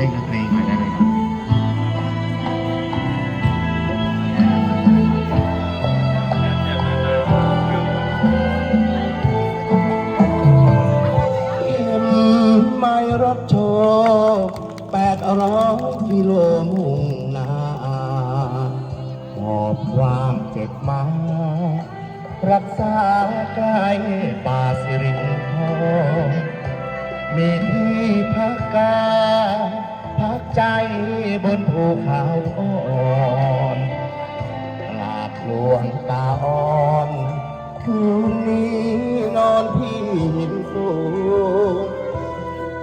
เล่นดนตรีหน่อยได้ไหมครับไม่รถโชว์แปดร้อยกิโลมุ่งหน้าหอบความเจ็บมา รักษากล้ป่าสิรินทรมีที่พักกาย ใจบนภูเขาอ่อนกราบหลวงตาอ่อนคืนนี้นอนที่หินสูง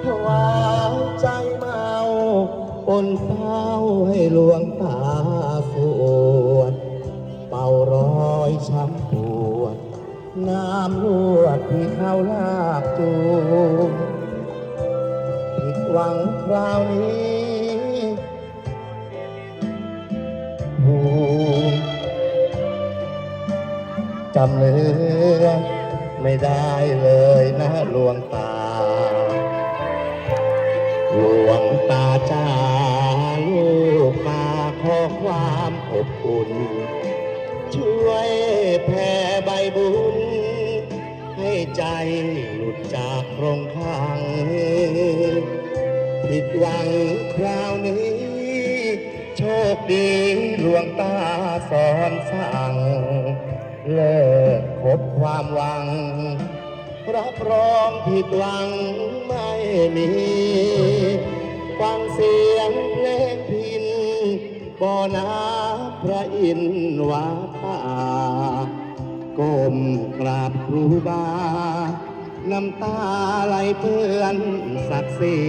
ถวายใจเมาปนเศร้าให้หลวงตาสวดเป่ารอยช้ำปวด น้ำลวดที่เขาลากจูงผิดหวังคราวนี้ จำเนื้อไม่ได้เลยนะหลวงตา หลวงตาจ้าลูกมาขอความอบอุ่น ช่วยแผ่ใบบุญ ให้ใจหลุดจากโครงข้างผิดหวังคราวนี้ โชคดีหลวงตาสอนสั่ง เลิกคบความหวัง รับรองผิดหวังไม่มีฟังเสียงเพลงพินบ่อน้ำพระอินทร์วัดป่าก้มกราบครูบา น้ำตาไหลเปื้อนศักดิ์ศรี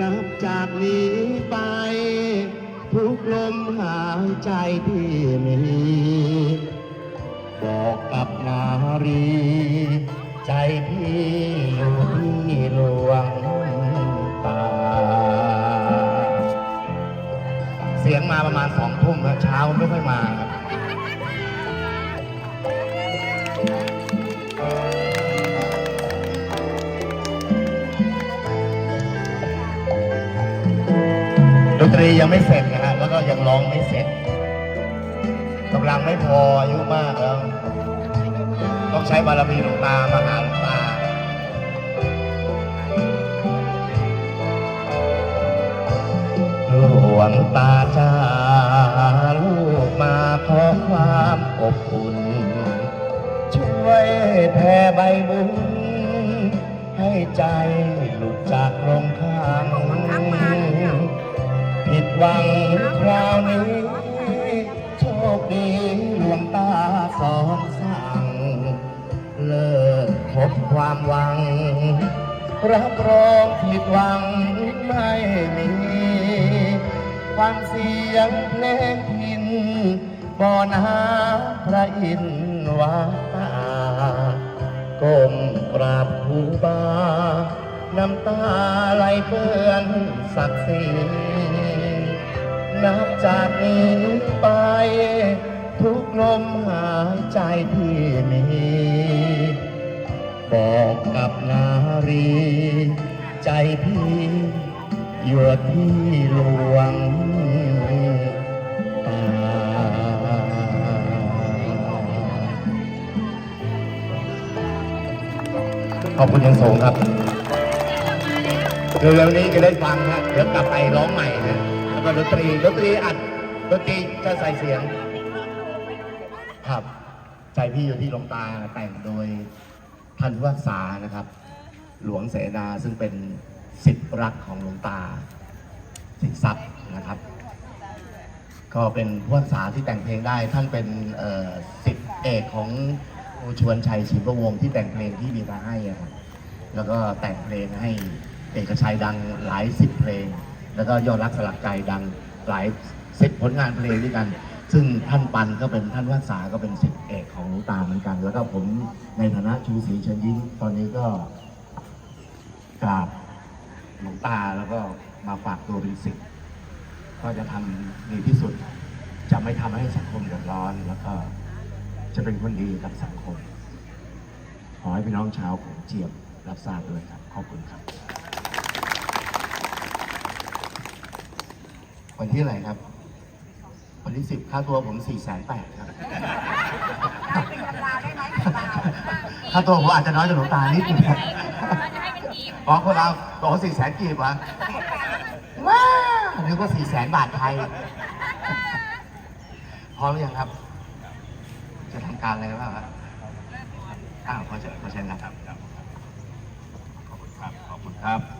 นับจากนี้ไป ลมหายใจที่มี บอกกับนารี ใจพี่อยู่ที่หลวงตา เสียงมาประมาณสองทุ่มแล้วเช้าไม่ค่อยมาครับดนตรียังไม่เสร็จนะฮะำลังไม่พออายุมากแล้ว ต้องใช้บารมีหลวงตามาหาหลวงตาหลวงตาจ้าลูกมาขอความอบอุ่น ช่วยแผ่ใบบุญ ให้ใจหลุดจากโรงข้างผิดหวังคราวนี้ ความหวัง รับรองผิดหวังไม่มีฟังเสียงเพลงพินบ่อน้ำพระอินทร์วัดตาก้มกราบครูบา น้ำตาไหลเปื้อนศักดิ์ศรีนับจากนี้ไป ทุกลมหายใจที่มี บอกกับนารี ใจพี่อยู่ที่หลวงตาขอบคุณยังสูงครับเร็วๆนี้จะได้ฟังฮะเดี๋ยวกลับไปร้องใหม่นะแล้วก็ดนตรีดนตรีอัดดนตรีจะใส่เสียง ครับ ใจพี่อยู่ที่ลงตาแต่งโดย ท่านผู้รักษานะครับ หลวงเสนาซึ่งเป็นสิทธิรักของหลวงตาสิทธิทรัพย์นะครับ ก็เป็นผู้รักษาที่แต่งเพลงได้ ท่านเป็นสิทธิเอกของครูชวนชัยชิมประวงที่แต่งเพลงที่มีมาให้ครับแล้วก็แต่งเพลงให้เอกชัยดังหลายสิบเพลง แล้วก็ยอดรักสลักใจดังหลายสิบผลงานเพลงด้วยกัน ซึ่งท่านปันก็เป็นท่านผู้รักษาก็เป็นสิทธิเอกของหลวงตาเหมือนกัน แล้วก็ผมในฐานะชูศรีเชิญยิ้มตอนนี้ก็กราบหลวงตาแล้วก็มาฝากตัวเป็นสิทธิ์ก็จะทำดีที่สุด จะไม่ทำให้สังคมเดือดร้อน แล้วก็จะเป็นคนดีกับสังคม ขอให้พี่น้องชาวของเจียมรับทราบด้วยครับ ขอบคุณครับ วันที่อะไรครับ วันที่สิบค่าตัวผมสี่แสนแปดครับเป็นตำราได้ไหมตำราค่าตัวผมอาจจะน้อยกว่าหลวงตานิดนึงครับเราจะให้เป็นทีมอ๋อคนเราบอกว่าสี่แสนกีบวะว้าวนึกว่าสี่แสนบาทไทย พร้อมหรือยังครับ จะทำการอะไรบ้างครับอ้าวขอเชิญขอเชิญครับ ขอบคุณครับ ขอบคุณครับ